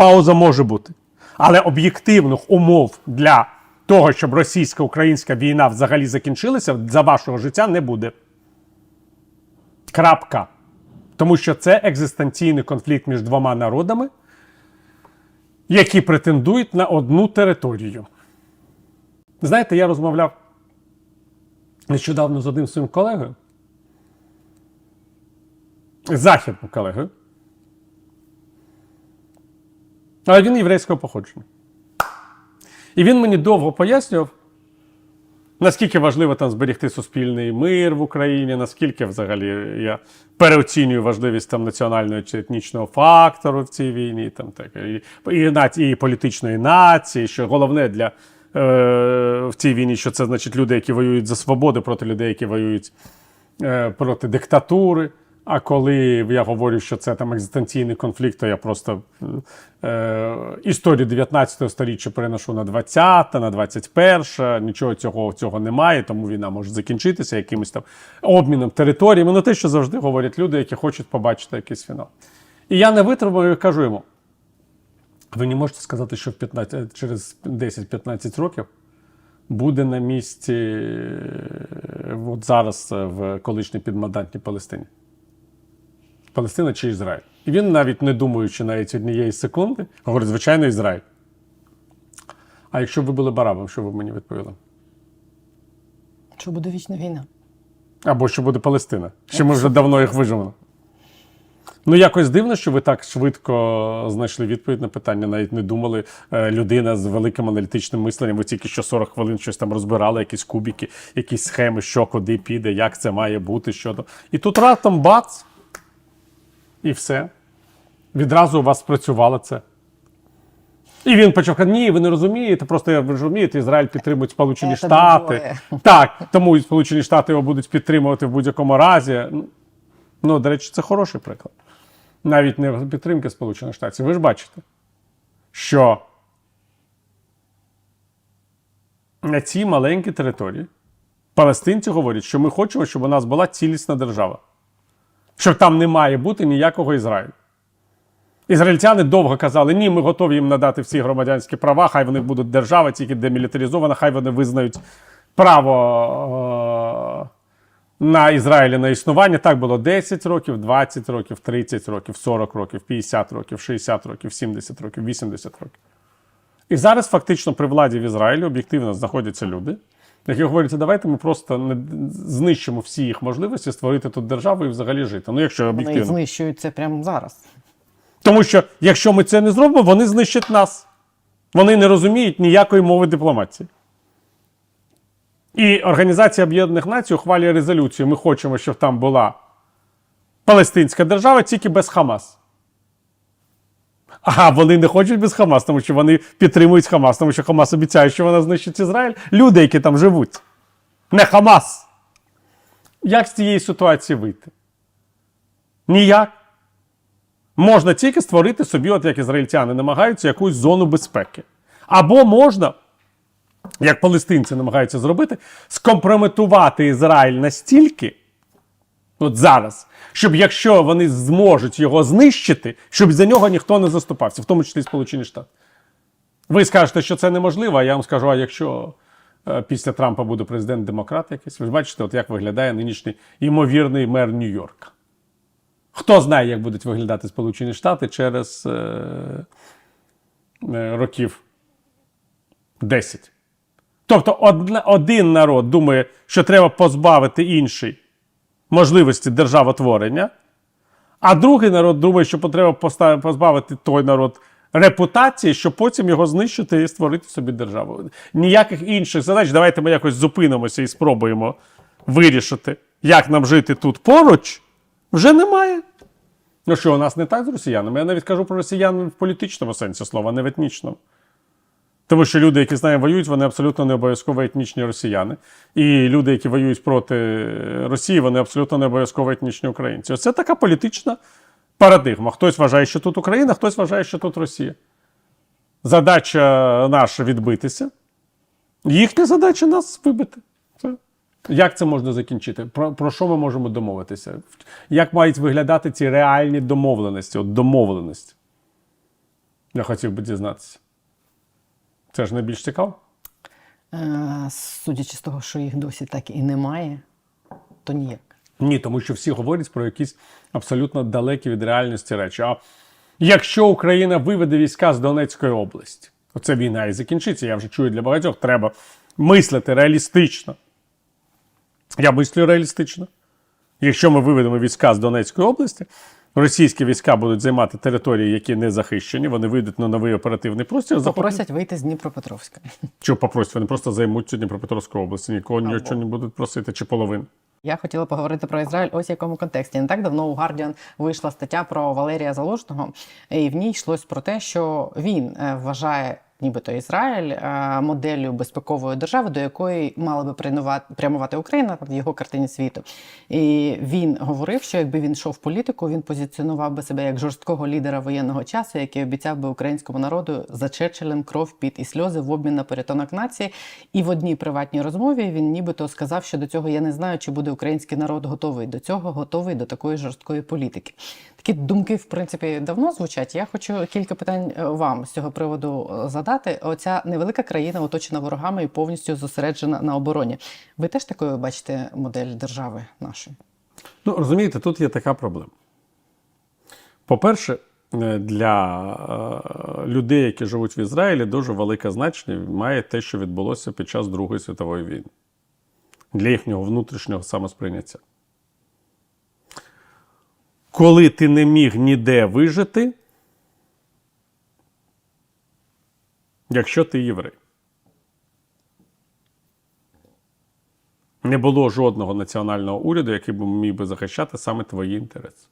Пауза може бути. Але об'єктивних умов для того, щоб російсько-українська війна взагалі закінчилася, за вашого життя не буде. Крапка. Тому що це екзистенційний конфлікт між двома народами, які претендують на одну територію. Знаєте, я розмовляв нещодавно з одним своїм колегою, західним колегою. Але він єврейського походження. І він мені довго пояснював, наскільки важливо там зберегти суспільний мир в Україні, наскільки взагалі я переоцінюю важливість там національного чи етнічного фактору в цій війні, там так, і, і, наці- і політичної нації, що головне для е, в цій війні, що це значить люди, які воюють за свободу проти людей, які воюють е, проти диктатури. А коли я говорю, що це там екзистенційний конфлікт, то я просто е, історію 19 століття переношу на 20, на 21. Нічого цього, цього немає, тому війна може закінчитися якимось там обміном територіями. Ну те, що завжди говорять люди, які хочуть побачити якийсь фінал. І я не витримую і кажу йому: ви не можете сказати, що 15, через 10-15 років буде на місці е, от зараз е, в колишній підмандатній Палестині. Палестина чи Ізраїль. І він, навіть не думаючи навіть однієї секунди, говорить, звичайно, Ізраїль. А якщо б ви були барабом, що ви мені відповіли? Що буде вічна війна? Або що буде Палестина? Що ми вже давно їх виживемо. Ну, якось дивно, що ви так швидко знайшли відповідь на питання, навіть не думали. Е, Людина з великим аналітичним мисленням, ви тільки що 40 хвилин щось там розбирали, якісь кубики, якісь схеми, що куди піде, як це має бути, що то. І тут раптом бац! І все. Відразу у вас спрацювало це. І він почав казати, ні, ви не розумієте, просто ви розумієте, Ізраїль підтримують Сполучені Це Штати. Так, тому Сполучені Штати його будуть підтримувати в будь-якому разі. Ну, до речі, це хороший приклад. Навіть не підтримки Сполучених Штатів. Ви ж бачите, що на цій маленькій території палестинці говорять, що ми хочемо, щоб у нас була цілісна держава. Що там не має бути ніякого Ізраїлю. Ізраїльтяни довго казали, ні, ми готові їм надати всі громадянські права, хай вони будуть держава, тільки демілітаризована, хай вони визнають право е, на Ізраїлі на існування. Так було 10 років, 20 років, 30 років, 40 років, 50 років, 60 років, 70 років, 80 років. І зараз фактично при владі в Ізраїлі об'єктивно знаходяться люди, які говорять, давайте ми просто не знищимо всі їх можливості створити тут державу і взагалі жити. Ну, якщо Вони об'єктивно. знищують це прямо зараз. Тому що якщо ми це не зробимо, вони знищать нас. Вони не розуміють ніякої мови дипломатії. І Організація Об'єднаних Націй ухвалює резолюцію. Ми хочемо, щоб там була Палестинська держава, тільки без Хамас. А вони не хочуть без Хамас, тому що вони підтримують Хамас, тому що Хамас обіцяє, що вона знищить Ізраїль. Люди, які там живуть. Не Хамас. Як з цієї ситуації вийти? Ніяк. Можна тільки створити собі, от як ізраїльтяни намагаються, якусь зону безпеки. Або можна, як палестинці намагаються зробити, скомпрометувати Ізраїль настільки, от зараз, щоб якщо вони зможуть його знищити, щоб за нього ніхто не заступався, в тому числі Сполучені Штати. Ви скажете, що це неможливо, а я вам скажу, а якщо е, після Трампа буде президент-демократ якийсь, ви ж бачите, от як виглядає нинішній ймовірний мер Нью-Йорка. Хто знає, як будуть виглядати Сполучені Штати через е, е, років 10. Тобто одна, один народ думає, що треба позбавити інший можливості державотворення, а другий народ думає, що треба позбавити той народ репутації, щоб потім його знищити і створити собі державу. Ніяких інших задач. Давайте ми якось зупинимося і спробуємо вирішити, як нам жити тут поруч, вже немає. Ну що, у нас не так з росіянами? Я навіть кажу про росіян в політичному сенсі слова, не в етнічному. Тому що люди, які з нами воюють, вони абсолютно не обов'язково етнічні росіяни. І люди, які воюють проти Росії, вони абсолютно не обов'язково етнічні українці. Оце така політична парадигма. Хтось вважає, що тут Україна, хтось вважає, що тут Росія. Задача наша відбитися. Їхня задача нас вибити. Це. Як це можна закінчити? Про, про що ми можемо домовитися? Як мають виглядати ці реальні домовленості? От домовленості. Я хотів би дізнатися. Це ж найбільш цікаво. Е, судячи з того, що їх досі так і немає, то ніяк. Ні, тому що всі говорять про якісь абсолютно далекі від реальності речі. А якщо Україна виведе війська з Донецької області, оце війна і закінчиться. Я вже чую для багатьох, треба мислити реалістично. Я мислю реалістично. Якщо ми виведемо війська з Донецької області, російські війська будуть займати території, які не захищені, вони вийдуть на новий оперативний простір. захоплять- Попросять вийти з Дніпропетровська. Що попросять? Вони просто займуть цю Дніпропетровську область. Нікого нічого не будуть просити, чи половину. Я хотіла поговорити про Ізраїль ось в якому контексті. Не так давно у Guardian вийшла стаття про Валерія Залужного, і в ній йшлось про те, що він е, вважає. Нібито Ізраїль е, моделлю безпекової держави, до якої мала би прямувати, Україна в його картині світу. І він говорив, що якби він йшов в політику, він позиціонував би себе як жорсткого лідера воєнного часу, який обіцяв би українському народу за Черчиллем кров, піт і сльози в обмін на порятунок нації. І в одній приватній розмові він нібито сказав, що до цього я не знаю, чи буде український народ готовий до цього, готовий до такої жорсткої політики. Такі думки, в принципі, давно звучать. Я хочу кілька питань е, вам з цього приводу е, задати. Оця невелика країна, оточена ворогами і повністю зосереджена на обороні. Ви теж такою бачите модель держави нашої? Ну, розумієте, тут є така проблема. По-перше, е, для е, людей, які живуть в Ізраїлі, дуже велике значення має те, що відбулося під час Другої світової війни для їхнього внутрішнього самосприйняття. Коли ти не міг ніде вижити, якщо ти єврей. Не було жодного національного уряду, який би міг би захищати саме твої інтереси.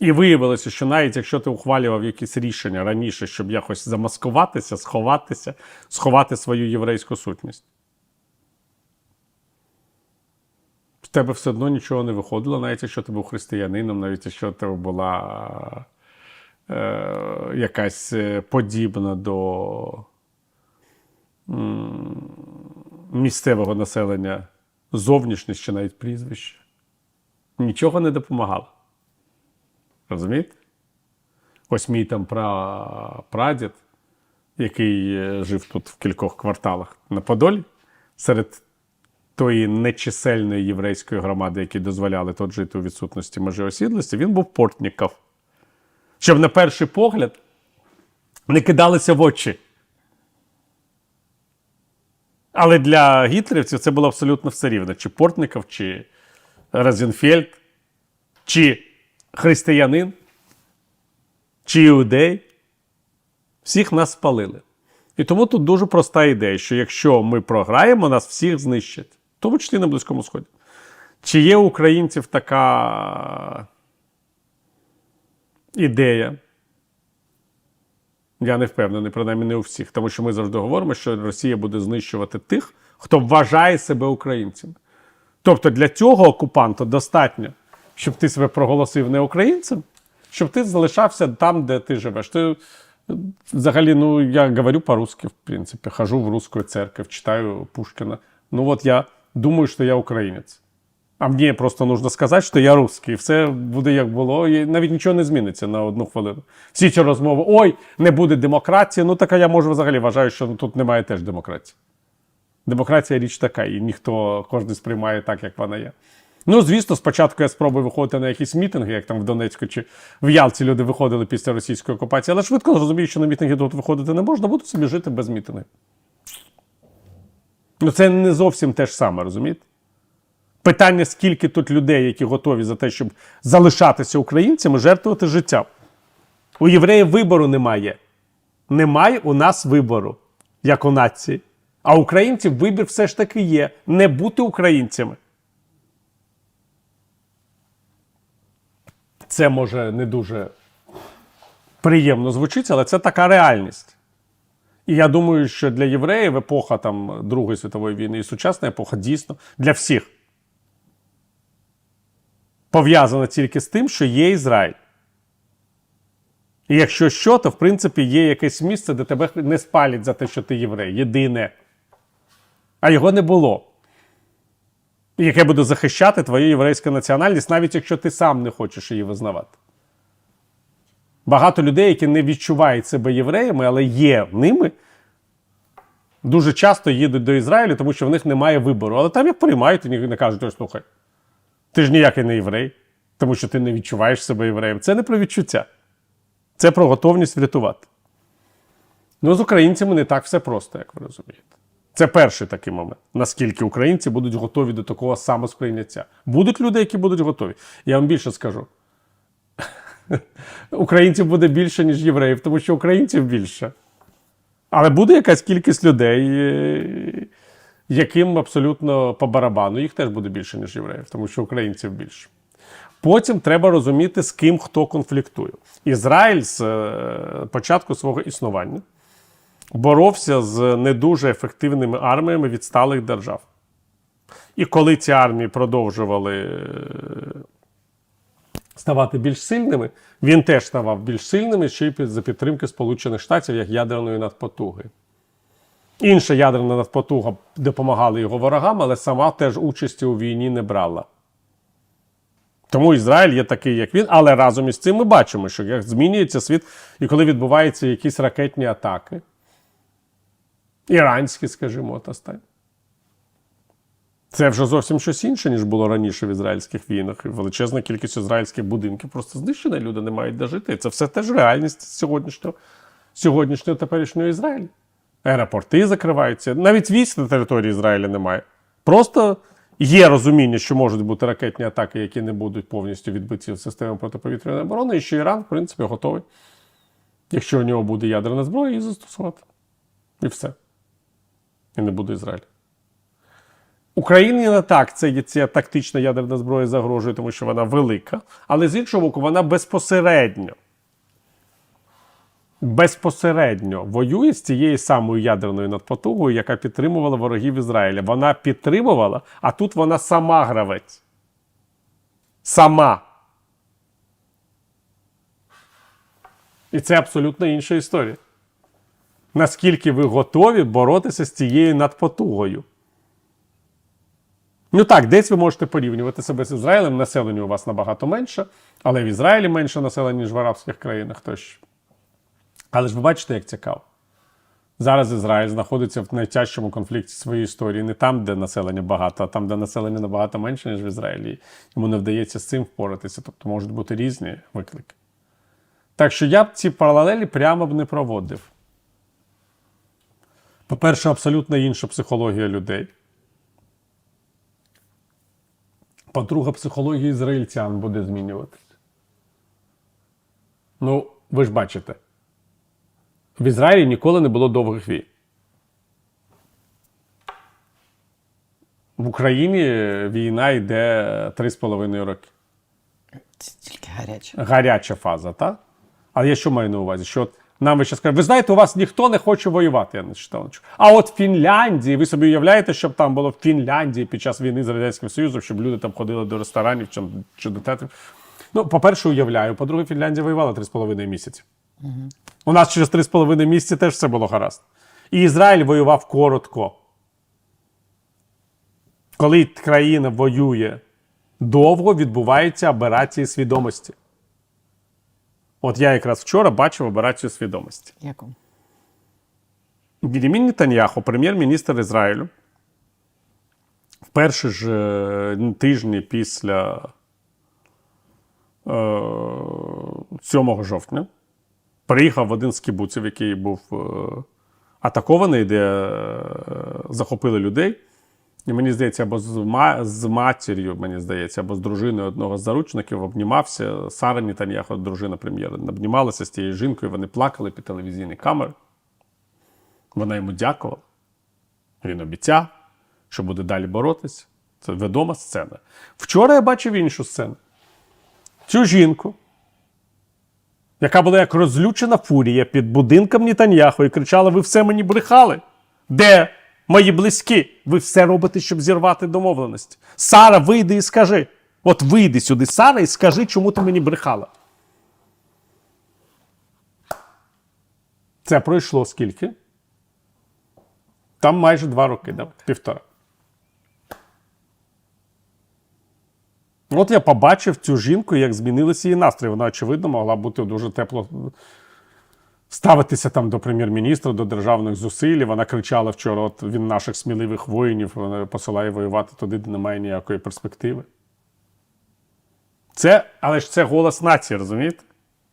І виявилося, що навіть якщо ти ухвалював якісь рішення раніше, щоб якось замаскуватися, сховатися, сховати свою єврейську сутність, в тебе все одно нічого не виходило, навіть якщо ти був християнином, навіть якщо ти була е, якась е, подібна до місцевого населення зовнішність чи навіть прізвище. Нічого не допомагало. Розумієте? Ось мій там пра... прадід, який е, жив тут в кількох кварталах на Подолі, серед тої нечисельної єврейської громади, які дозволяли тут жити у відсутності межі осідлості, він був портніков. Щоб на перший погляд не кидалися в очі. Але для гітлерівців це було абсолютно все рівно: чи Портников, чи Розенфельд, чи християнин, чи іудей. Всіх нас спалили. І тому тут дуже проста ідея, що якщо ми програємо, нас всіх знищать, тому числі на Близькому Сході. Чи є у українців така ідея? Я не впевнений, принаймні не у всіх, тому що ми завжди говоримо, що Росія буде знищувати тих, хто вважає себе українцями. Тобто для цього окупанту достатньо, щоб ти себе проголосив не українцем, щоб ти залишався там, де ти живеш. Ти взагалі, ну я говорю по-русски, в принципі, хожу в русскую церковь, читаю Пушкина. Ну от я думаю, що я українець. А мені просто нужно сказати, що я русський. Все буде як було, і навіть нічого не зміниться на одну хвилину. Всі ці розмови: ой, не буде демократії. Ну так я можу взагалі вважаю, що тут немає теж демократії. Демократія річ така, і ніхто кожен сприймає так, як вона є. Ну, звісно, спочатку я спробую виходити на якісь мітинги, як там в Донецьку чи в Ялті люди виходили після російської окупації, але швидко розумію, що на мітинги тут виходити не можна, буду собі жити без мітингів. Ну, це не зовсім те ж саме, розумієте? Питання, скільки тут людей, які готові за те, щоб залишатися українцями, жертвувати життям. У євреїв вибору немає. Немає у нас вибору, як у нації. А українців вибір все ж таки є не бути українцями. Це може не дуже приємно звучить, але це така реальність. І я думаю, що для євреїв епоха там, Другої світової війни і сучасна епоха дійсно для всіх пов'язана тільки з тим, що є Ізраїль. І якщо що, то в принципі є якесь місце, де тебе не спалять за те, що ти єврей. Єдине. А його не було. Яке буде захищати твою єврейську національність, навіть якщо ти сам не хочеш її визнавати. Багато людей, які не відчувають себе євреями, але є ними, дуже часто їдуть до Ізраїлю, тому що в них немає вибору. Але там їх приймають і не кажуть, ось слухай, ти ж ніякий не єврей, тому що ти не відчуваєш себе євреєм. Це не про відчуття. Це про готовність врятувати. Ну, з українцями не так все просто, як ви розумієте. Це перший такий момент. Наскільки українці будуть готові до такого самосприйняття. Будуть люди, які будуть готові. Я вам більше скажу. Українців буде більше, ніж євреїв, тому що українців більше. Але буде якась кількість людей, яким абсолютно по барабану. Їх теж буде більше, ніж євреїв, тому що українців більше. Потім треба розуміти, з ким хто конфліктує. Ізраїль з е, початку свого існування боровся з не дуже ефективними арміями відсталих держав. І коли ці армії продовжували е, ставати більш сильними, він теж ставав більш сильним ще й за підтримки Сполучених Штатів як ядерної надпотуги. Інша ядерна надпотуга допомагала його ворогам, але сама теж участі у війні не брала. Тому Ізраїль є такий, як він, але разом із цим ми бачимо, що як змінюється світ, і коли відбуваються якісь ракетні атаки, іранські, скажімо, от. Це вже зовсім щось інше, ніж було раніше в ізраїльських війнах. Величезна кількість ізраїльських будинків просто знищена, люди не мають де жити. Це все теж реальність сьогоднішнього, сьогоднішнього теперішнього Ізраїлю. Аеропорти закриваються. Навіть військ на території Ізраїля немає. Просто є розуміння, що можуть бути ракетні атаки, які не будуть повністю відбиті системою протиповітряної оборони, і що Іран, в принципі, готовий, якщо у нього буде ядерна зброя, її застосувати. І все. І не буде Ізраїль. Україні не так це є ця тактична ядерна зброя загрожує, тому що вона велика, але з іншого боку, вона безпосередньо. Безпосередньо воює з цією самою ядерною надпотугою, яка підтримувала ворогів Ізраїля. Вона підтримувала, а тут вона сама гравець. Сама. І це абсолютно інша історія. Наскільки ви готові боротися з цією надпотугою? Ну так, десь ви можете порівнювати себе з Ізраїлем. Населення у вас набагато менше, але в Ізраїлі менше населення, ніж в арабських країнах тощо. Але ж ви бачите, як цікаво. Зараз Ізраїль знаходиться в найтяжчому конфлікті своєї історії, не там, де населення багато, а там, де населення набагато менше, ніж в Ізраїлі. Йому не вдається з цим впоратися, тобто можуть бути різні виклики. Так що я б ці паралелі прямо б не проводив. По-перше, абсолютно інша психологія людей. По-друге, психологія ізраїльтян буде змінюватися. Ну, ви ж бачите, в Ізраїлі ніколи не було довгих війн. В Україні війна йде 3,5 роки. Це тільки гаряче. Гаряча фаза, так? Але я що маю на увазі? Що от нам ви ще скажете, ви знаєте, у вас ніхто не хоче воювати, я не читав. А от в Фінляндії, ви собі уявляєте, щоб там було в Фінляндії під час війни з Радянським Союзом, щоб люди там ходили до ресторанів чи, чи до театрів. Ну, по-перше, уявляю. По-друге, Фінляндія воювала 3,5 місяці. У нас через 3,5 місяці теж все було гаразд. І Ізраїль воював коротко. Коли країна воює довго, відбуваються аберації свідомості. От я якраз вчора бачив операцію свідомості. Яку? Бінімін Нетаньяху, прем'єр-міністр Ізраїлю, в перші ж е, тижні після е, 7 жовтня приїхав в один з кібуців, який був е, атакований, де е, захопили людей. І мені здається, або з, ма- з матір'ю, мені здається, або з дружиною одного з заручників обнімався. Сара Нетаньяху, дружина прем'єра, обнімалася з тією жінкою, вони плакали під телевізійні камери. Вона йому дякувала. Він обіцяв, що буде далі боротися. Це відома сцена. Вчора я бачив іншу сцену. Цю жінку, яка була як розлючена фурія під будинком Нетаньяху і кричала: Ви все мені брехали. Де мої близькі? Ви все робите, щоб зірвати домовленості. Сара, вийди і скажи. От вийди сюди, Сара, і скажи, чому ти мені брехала. Це пройшло скільки? Там майже два роки, да? півтора. От я побачив цю жінку, як змінилися її настрої. Вона, очевидно, могла бути дуже тепло ставитися там до прем'єр-міністра, до державних зусиль. Вона кричала вчора: от він наших сміливих воїнів посилає воювати туди, де немає ніякої перспективи. Це, але ж це голос нації, розумієте?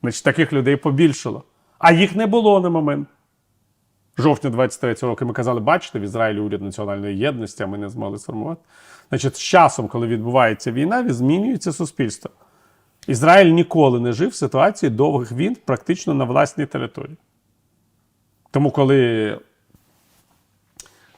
Значить, таких людей побільшало. А їх не було на момент. Жовтня 23 року ми казали, бачите, в Ізраїлі уряд національної єдності, а ми не змогли сформувати. Значить, з часом, коли відбувається війна, змінюється суспільство. Ізраїль ніколи не жив в ситуації довгих війн практично на власній території. Тому, коли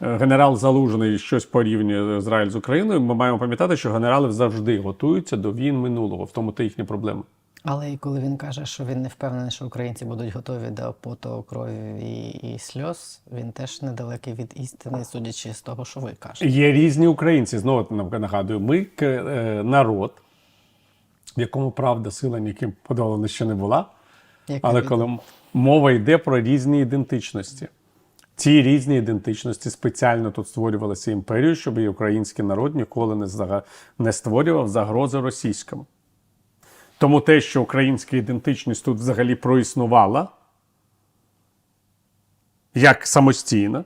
е, генерал Залужний щось порівнює Ізраїль з Україною, ми маємо пам'ятати, що генерали завжди готуються до війн минулого, в тому то їхня проблема. Але і коли він каже, що він не впевнений, що українці будуть готові до поту крові і, і сльоз, він теж недалекий від істини, судячи з того, що ви кажете. Є різні українці. Знову нам нагадую, ми е, народ, в якому правда сила ніким подолана ще не була. Як Але коли мова йде про різні ідентичності, ці різні ідентичності спеціально тут створювалися імперією, щоб і український народ ніколи не, не створював загрози російському. Тому те, що українська ідентичність тут взагалі проіснувала як самостійна,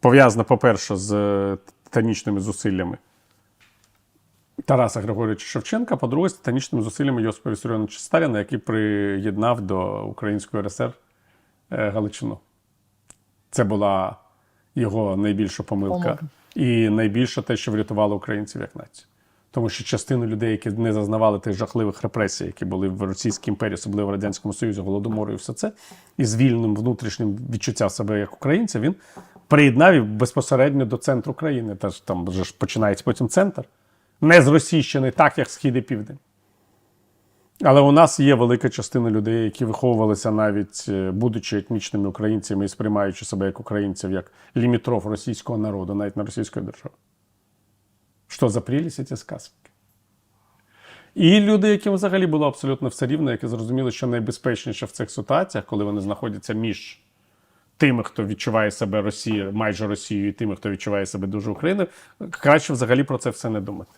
пов'язана, по-перше, з е, титанічними зусиллями Тараса Григоровича Шевченка, по-друге, з титанічними зусиллями Йосипа Вісаріоновича Сталіна, який приєднав до Української РСР е, Галичину. Це була його найбільша помилка. Помилка. І найбільше те, що врятувало українців як націю. Тому що частину людей, які не зазнавали тих жахливих репресій, які були в Російській імперії, особливо в Радянському Союзі, Голодомору і все це, і з вільним внутрішнім відчуття себе як українця, він приєднав безпосередньо до центру країни. Теж там вже ж починається потім центр. Не зросійщений, так як схід і південь. Але у нас є велика частина людей, які виховувалися навіть е, будучи етнічними українцями і сприймаючи себе як українців, як лімітров російського народу, навіть на російської держави. Що за ці сказки? І люди, яким взагалі було абсолютно все рівно, які зрозуміли, що найбезпечніше в цих ситуаціях, коли вони знаходяться між тими, хто відчуває себе Росією, майже Росією, і тими, хто відчуває себе дуже Україною, краще взагалі про це все не думати.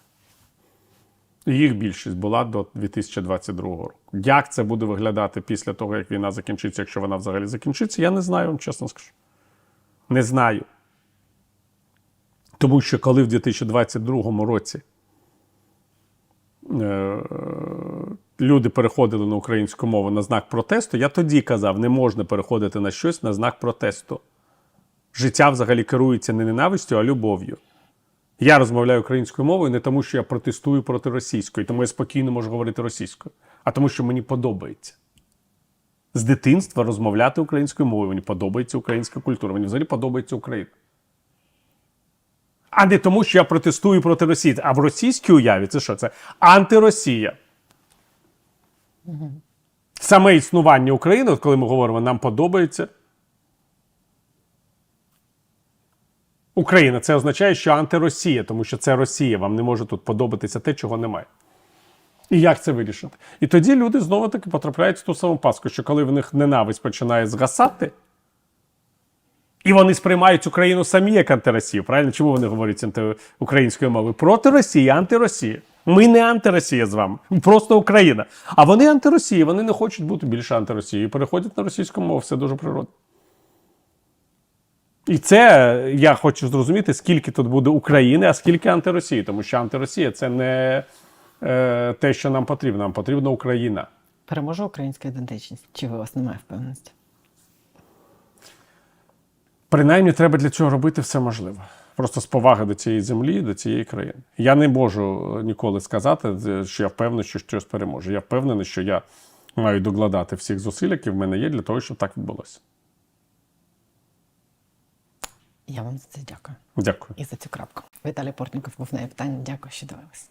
Їх більшість була до 2022 року. Як це буде виглядати після того, як війна закінчиться, якщо вона взагалі закінчиться, я не знаю, вам чесно скажу. Не знаю. Тому що коли в 2022 році е, люди переходили на українську мову на знак протесту, я тоді казав, не можна переходити на щось на знак протесту. Життя взагалі керується не ненавистю, а любов'ю. Я розмовляю українською мовою не тому, що я протестую проти російської, тому я спокійно можу говорити російською, а тому, що мені подобається. З дитинства розмовляти українською мовою. Мені подобається українська культура, мені взагалі подобається Україна. А не тому, що я протестую проти Росії. А в російській уяві це що? Це антиросія. Саме існування України, от коли ми говоримо, нам подобається. Україна це означає, що антиросія, тому що це Росія. Вам не може тут подобатися те, чого немає. І як це вирішити? І тоді люди знову таки потрапляють в ту саму паску, що коли в них ненависть починає згасати, і вони сприймають Україну самі як антиросію. Правильно? Чому вони говорять українською мовою? Проти Росії, антиросія. Ми не антиросія з вами, ми просто Україна. А вони антиросії, вони не хочуть бути більше антиросією. Переходять на російську мову, все дуже природно. І це я хочу зрозуміти, скільки тут буде України, а скільки антиросії. Тому що антиросія це не е, те, що нам потрібно. Нам потрібна Україна. Переможе українська ідентичність? Чи у вас немає впевненості? Принаймні, треба для цього робити все можливе. Просто з поваги до цієї землі, до цієї країни. Я не можу ніколи сказати, е, що я впевнений, що щось переможе. Я впевнений, що я маю докладати всіх зусиль, які в мене є, для того, щоб так відбулося. Я вам за це дякую. Дякую. І за цю крапку. Віталій Портніков був на питання. Дякую, що дивились.